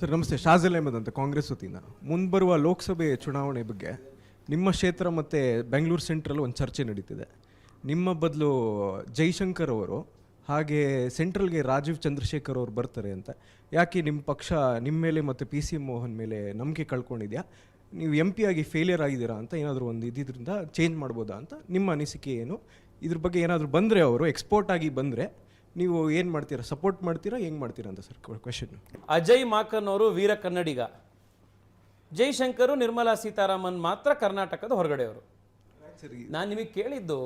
Sir, ನಮಸ್ತೆ. ಶಾಜಲ್ ಅಹಮದ್ ಅಂತ ಕಾಂಗ್ರೆಸ್ ವತಿಯಿಂದ. ಮುಂಬರುವ ಲೋಕಸಭೆ ಚುನಾವಣೆ ಬಗ್ಗೆ ನಿಮ್ಮ ಕ್ಷೇತ್ರ ಮತ್ತು ಬೆಂಗಳೂರು ಸೆಂಟ್ರಲ್ ಒಂದು ಚರ್ಚೆ ನಡೀತಿದೆ. ನಿಮ್ಮ ಬದಲು ಜೈಶಂಕರ್ ಅವರು ಹಾಗೆ ಸೆಂಟ್ರಲ್ಗೆ ರಾಜೀವ್ ಚಂದ್ರಶೇಖರ್ ಅವರು ಬರ್ತಾರೆ ಅಂತ. ಯಾಕೆ ನಿಮ್ಮ ಪಕ್ಷ ನಿಮ್ಮ ಮೇಲೆ ಮತ್ತು ಪಿ ಸಿ ಮೋಹನ್ ಮೇಲೆ ನಂಬಿಕೆ ಕಳ್ಕೊಂಡಿದ್ಯಾ? ನೀವು ಎಂ ಪಿ ಆಗಿ ಫೇಲಿಯರ್ ಆಗಿದ್ದೀರಾ ಅಂತ ಏನಾದರೂ ಒಂದು ಇದ್ರಿಂದ ಚೇಂಜ್ ಮಾಡ್ಬೋದಾ ಅಂತ ನಿಮ್ಮ ಅನಿಸಿಕೆ ಏನು? ಇದ್ರ ಬಗ್ಗೆ ಏನಾದರೂ ಬಂದರೆ ಅವರು ಎಕ್ಸ್ಪೋರ್ಟ್ ಆಗಿ ಬಂದರೆ ನೀವು ಏನು ಮಾಡ್ತೀರಾ? ಸಪೋರ್ಟ್ ಮಾಡ್ತೀರಾ? ಹೆಂಗೆ ಮಾಡ್ತೀರಾ ಅಂತ ಸರ್ ಕ್ವೆಶನ್ ಅಜಯ್ ಮಾಕನ್ ಅವರು ವೀರ ಕನ್ನಡಿಗ. ಜೈಶಂಕರು ನಿರ್ಮಲಾ ಸೀತಾರಾಮನ್ ಮಾತ್ರ ಕರ್ನಾಟಕದ ಹೊರಗಡೆಯವರು. ನಾನು ನಿಮಗೆ ಕೇಳಿದ್ದು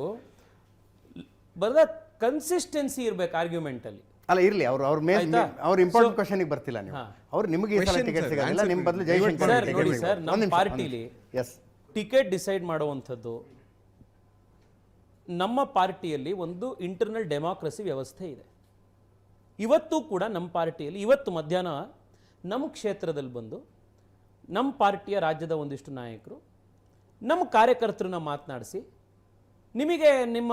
ಬರದ ಕನ್ಸಿಸ್ಟೆನ್ಸಿ ಇರಬೇಕು ಆರ್ಗ್ಯುಮೆಂಟ್ ಅಲ್ಲಿ. ಅಲ್ಲ ಇರ್ಲಿ ಅವರು ಅವ್ರ ಮೇಲೆ? ಅವ್ರ ಇಂಪಾರ್ಟೆಂಟ್ ಕ್ವಶನ್ಗೆ ಬರ್ತಿಲ್ಲ ನೀವು. ಅವ್ರು ನಿಮಗೆ ಈ ಸಲ ಟಿಕೆಟ್ ಸಿಗಲಿಲ್ಲ ನಿಮ್ಮ ಬದಲು ಜೈಶಂಕರ್ ಜಯಶಂಕರ್ ಸರ್ ನೋಡಿ ಸರ್ ನಮ್ಮ ಪಾರ್ಟಿಲಿ ಎಸ್ ಟಿಕೆಟ್ ಡಿಸೈಡ್ ಮಾಡುವಂಥದ್ದು ನಮ್ಮ ಪಾರ್ಟಿಯಲ್ಲಿ ಒಂದು ಇಂಟರ್ನಲ್ ಡೆಮಾಕ್ರಸಿ ವ್ಯವಸ್ಥೆ ಇದೆ. ಇವತ್ತು ಕೂಡ ನಮ್ಮ ಪಾರ್ಟಿಯಲ್ಲಿ, ಇವತ್ತು ಮಧ್ಯಾಹ್ನ ನಮ್ಮ ಕ್ಷೇತ್ರದಲ್ಲಿ ಬಂದು ನಮ್ಮ ಪಾರ್ಟಿಯ ರಾಜ್ಯದ ಒಂದಿಷ್ಟು ನಾಯಕರು, ನಮ್ಮ ಕಾರ್ಯಕರ್ತರನ್ನ ಮಾತನಾಡಿಸಿ, ನಿಮಗೆ ನಿಮ್ಮ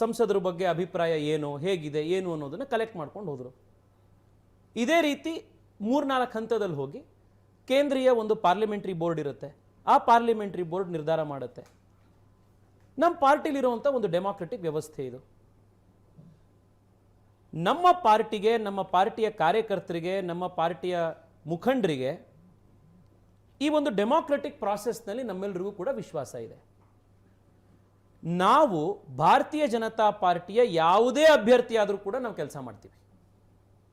ಸಂಸದರ ಬಗ್ಗೆ ಅಭಿಪ್ರಾಯ ಏನು, ಹೇಗಿದೆ, ಏನು ಅನ್ನೋದನ್ನು ಕಲೆಕ್ಟ್ ಮಾಡ್ಕೊಂಡು ಹೋದರು. ಇದೇ ರೀತಿ ಮೂರ್ನಾಲ್ಕು ಹಂತದಲ್ಲಿ ಹೋಗಿ ಕೇಂದ್ರೀಯ ಒಂದು ಪಾರ್ಲಿಮೆಂಟ್ರಿ ಬೋರ್ಡ್ ಇರುತ್ತೆ. ಆ ಪಾರ್ಲಿಮೆಂಟ್ರಿ ಬೋರ್ಡ್ ನಿರ್ಧಾರ ಮಾಡುತ್ತೆ. ನಮ್ಮ ಪಾರ್ಟಿಲಿರುವಂಥ ಒಂದು ಡೆಮಾಕ್ರೆಟಿಕ್ ವ್ಯವಸ್ಥೆ ಇದು. ನಮ್ಮ ಪಾರ್ಟಿಗೆ ನಮ್ಮ ಪಾರ್ಟಿಯ ಕಾರ್ಯಕರ್ತರಿಗೆ ನಮ್ಮ ಪಾರ್ಟಿಯ ಮುಖಂಡರಿಗೆ ಈ ಒಂದು ಡೆಮಾಕ್ರೆಟಿಕ್ ಪ್ರಾಸೆಸ್ನಲ್ಲಿ ನಮ್ಮೆಲ್ಲರಿಗೂ ಕೂಡ ವಿಶ್ವಾಸ ಇದೆ. ನಾವು ಭಾರತೀಯ ಜನತಾ ಪಾರ್ಟಿಯ ಯಾವುದೇ ಅಭ್ಯರ್ಥಿಯಾದರೂ ಕೂಡ ನಾವು ಕೆಲಸ ಮಾಡ್ತೀವಿ.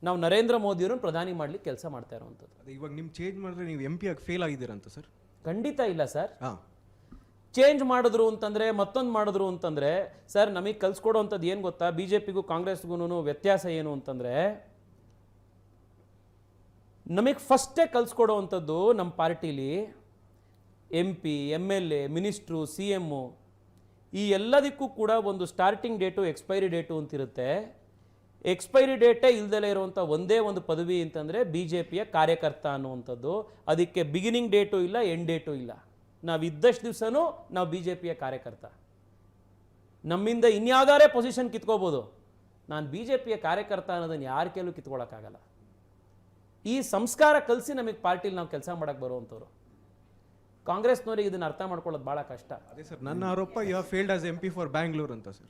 ನಾವು ನರೇಂದ್ರ ಮೋದಿಯವರನ್ನು ಪ್ರಧಾನಿ ಮಾಡ್ಲಿಕ್ಕೆ ಕೆಲಸ ಮಾಡ್ತಾ ಇರುವಂಥದ್ದು. ಇವಾಗ ನಿಮ್ಮ ಚೇಂಜ್ ಮಾಡಿದ್ರೆ ನೀವು ಎಂ ಪಿ ಆಗಿ ಫೇಲ್ ಆಗಿದ್ದೀರಂತ ಸರ್? ಖಂಡಿತ ಇಲ್ಲ ಸರ್. ಹಾಂ. ಚೇಂಜ್ ಮಾಡಿದ್ರು ಅಂತಂದರೆ, ಮತ್ತೊಂದು ಮಾಡಿದ್ರು ಅಂತಂದರೆ, ಸರ್, ನಮಗೆ ಕಲ್ಸ್ಕೊಡೋವಂಥದ್ದು ಏನು ಗೊತ್ತಾ? ಬಿ ಜೆ ಪಿಗೂ ಕಾಂಗ್ರೆಸ್ಗೂ ವ್ಯತ್ಯಾಸ ಏನು ಅಂತಂದರೆ, ನಮಗೆ ಫಸ್ಟೇ ಕಲ್ಸ್ಕೊಡೋವಂಥದ್ದು ನಮ್ಮ ಪಾರ್ಟಿಲಿ M P M L A minister C M ಈ ಎಲ್ಲದಕ್ಕೂ ಕೂಡ ಒಂದು ಸ್ಟಾರ್ಟಿಂಗ್ ಡೇಟು ಎಕ್ಸ್ಪೈರಿ ಡೇಟು ಅಂತಿರುತ್ತೆ. ಎಕ್ಸ್ಪೈರಿ ಡೇಟೇ ಇಲ್ದಲೇ ಇರುವಂಥ ಒಂದೇ ಒಂದು ಪದವಿ ಅಂತಂದರೆ ಬಿ ಜೆ ಪಿಯ ಕಾರ್ಯಕರ್ತ ಅನ್ನುವಂಥದ್ದು. ಅದಕ್ಕೆ ಬಿಗಿನಿಂಗ್ ಡೇಟು ಇಲ್ಲ ಎಂಡ್ ಡೇಟು ಇಲ್ಲ. ನಾವು ಇದ್ದಷ್ಟು ದಿವಸನೂ ನಾವು ಬಿ ಜೆ ಪಿಯ ಕಾರ್ಯಕರ್ತ. ನಮ್ಮಿಂದ ಇನ್ಯಾವುದಾರೇ ಪೊಸಿಷನ್ ಕಿತ್ಕೋಬೋದು, ನಾನು ಬಿ ಜೆ ಪಿಯ ಕಾರ್ಯಕರ್ತ ಅನ್ನೋದನ್ನು ಯಾರ ಕೈಲೂ ಕಿತ್ಕೊಳ್ಳೋಕ್ಕಾಗಲ್ಲ ಈ ಸಂಸ್ಕಾರ ಕಲಿಸಿ ನಮಗೆ ಪಾರ್ಟಿಲಿ ನಾವು ಕೆಲಸ ಮಾಡಕ್ಕೆ ಬರುವಂಥವ್ರು. ಕಾಂಗ್ರೆಸ್ನವರಿಗೆ ಇದನ್ನು ಅರ್ಥ ಮಾಡ್ಕೊಳ್ಳೋದು ಭಾಳ ಕಷ್ಟ. ಅದೇ ಸರ್, ನನ್ನ ಆರೋಪ you failed as M P for Bangalore ಅಂತ ಸರ್.